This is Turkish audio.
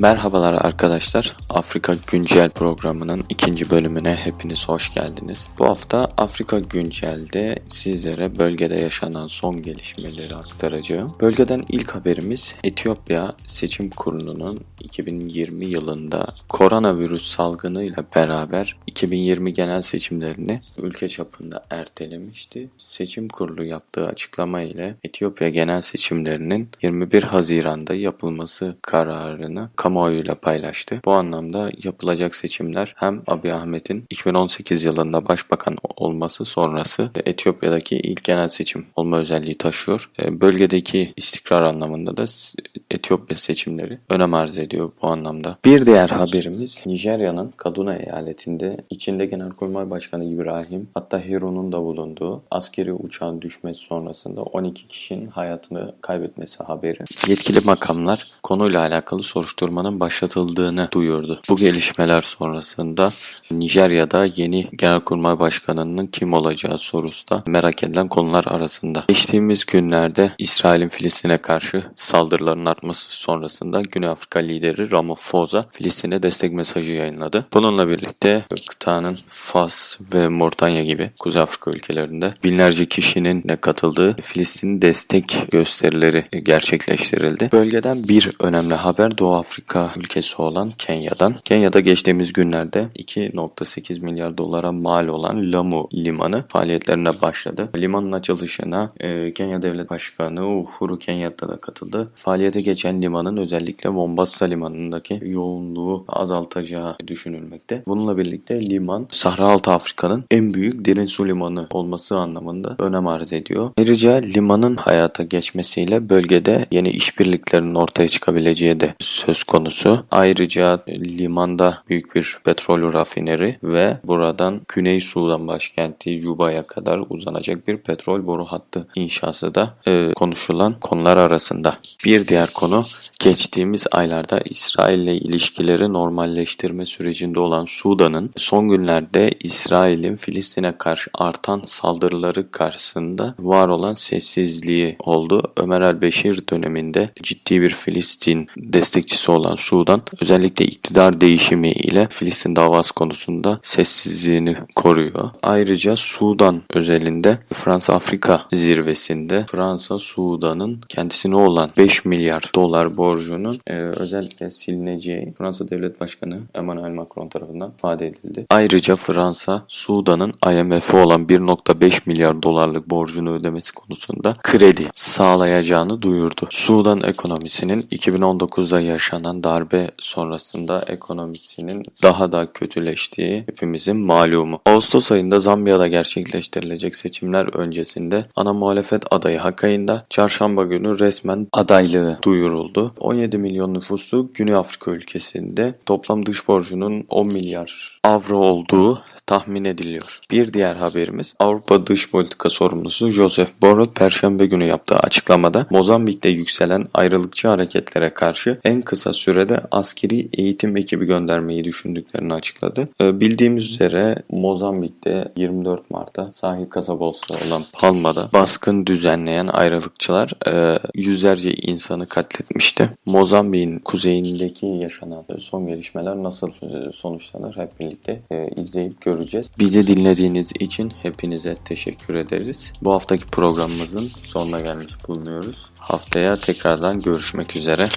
Merhabalar arkadaşlar. Afrika Güncel programının ikinci bölümüne hepiniz hoş geldiniz. Bu hafta Afrika Güncel'de sizlere bölgede yaşanan son gelişmeleri aktaracağım. Bölgeden ilk haberimiz Etiyopya Seçim Kurulu'nun 2020 yılında koronavirüs salgınıyla beraber 2020 genel seçimlerini ülke çapında ertelemişti. Seçim Kurulu yaptığı açıklama ile Etiyopya genel seçimlerinin 21 Haziran'da yapılması kararını kamuoyuyla paylaştı. Bu anlamda yapılacak seçimler hem Abiy Ahmet'in 2018 yılında başbakan olması sonrası Etiyopya'daki ilk genel seçim olma özelliği taşıyor. E, Bölgedeki istikrar anlamında da Etiyopya seçimleri önem arz ediyor bu anlamda. Bir diğer haberimiz Nijerya'nın Kaduna eyaletinde içinde Genelkurmay Başkanı İbrahim hatta Hiro'nun da bulunduğu askeri uçağın düşmesi sonrasında 12 kişinin hayatını kaybetmesi haberi. Yetkili makamlar konuyla alakalı soruşturmanın başlatıldığını duyurdu. Bu gelişmeler sonrasında Nijerya'da yeni Genelkurmay Başkanı'nın kim olacağı sorusu da merak edilen konular arasında. Geçtiğimiz günlerde İsrail'in Filistin'e karşı saldırıların artması sonrasında Güney Afrika lideri Ramaphosa Filistin'e destek mesajı yayınladı. Bununla birlikte kıtanın Fas ve Moritanya gibi Kuzey Afrika ülkelerinde binlerce kişinin de katıldığı Filistin destek gösterileri gerçekleştirildi. Bölgeden bir önemli haber Doğu Afrika ülkesi olan Kenya'dan. Kenya'da geçtiğimiz günlerde 2.8 milyar dolara mal olan Lamu Limanı faaliyetlerine başladı. Limanın açılışına e, Kenya Devlet Başkanı Uhuru Kenyatta da katıldı. Faaliyete geçen limanın özellikle Mombasa Limanı'ndaki yoğunluğu azaltacağı düşünülmekte. Bununla birlikte liman Sahra Altı Afrika'nın en büyük derin su limanı olması anlamında önem arz ediyor. Ayrıca limanın hayata geçmesiyle bölgede yeni işbirliklerinin ortaya çıkabileceği de söz konusu. Ayrıca limanda büyük bir petrol rafineri ve buradan Güney Sudan başkenti Juba'ya kadar uzanacak bir petrol boru hattı inşası da e, konuşulan konular arasında. Bir diğer konu geçtiğimiz aylarda İsrail ile ilişkileri normalleştirme sürecinde olan Sudan'ın son günlerde İsrail'in Filistin'e karşı artan saldırıları karşısında var olan sessizliği oldu. Ömer el-Beşir döneminde ciddi bir Filistin destekçisi olan Sudan özellikle iktidar değişimi ile Filistin davası konusunda sessizliğini koruyor. Ayrıca Sudan özelinde Fransa-Afrika zirvesinde Fransa Sudan'ın kendisine olan 5 milyar dolar borcunun e, özellikle silineceği Fransa Devlet Başkanı Emmanuel Macron tarafından ifade edildi. Ayrıca Fransa Sudan'ın IMF'e olan 1.5 milyar dolarlık borcunu ödemesi konusunda kredi sağlayacağını duyurdu. Sudan ekonomisinin 2019'da yaşanan darbe sonrasında ekonomisinin daha da kötüleştiği hepimizin malumu. Ağustos ayında Zambiya'da gerçekleştirilecek seçimler öncesinde ana muhalefet adayı Hakay'ında çarşamba günü resmen adaylığı duyuruldu. 17 milyon nüfuslu Güney Afrika ülkesinde toplam dış borcunun 10 milyar avro olduğu tahmin ediliyor. Bir diğer haberimiz Avrupa Dış Politika Sorumlusu Joseph Borrell Perşembe günü yaptığı açıklamada Mozambik'te yükselen ayrılıkçı hareketlere karşı en kısa sürede askeri eğitim ekibi göndermeyi düşündüklerini açıkladı. Ee, Bildiğimiz üzere Mozambik'te 24 Mart'ta sahil kasabası olan Palma'da baskın düzenleyen ayrılıkçılar e, yüzlerce insanı katletmişti. Mozambik'in kuzeyindeki yaşanan son gelişmeler nasıl e, sonuçlanır hep birlikte e, izleyip göreceğiz. Bizi dinlediğiniz için hepinize teşekkür ederiz. Bu haftaki programımızın sonuna gelmiş bulunuyoruz. Haftaya tekrardan görüşmek üzere.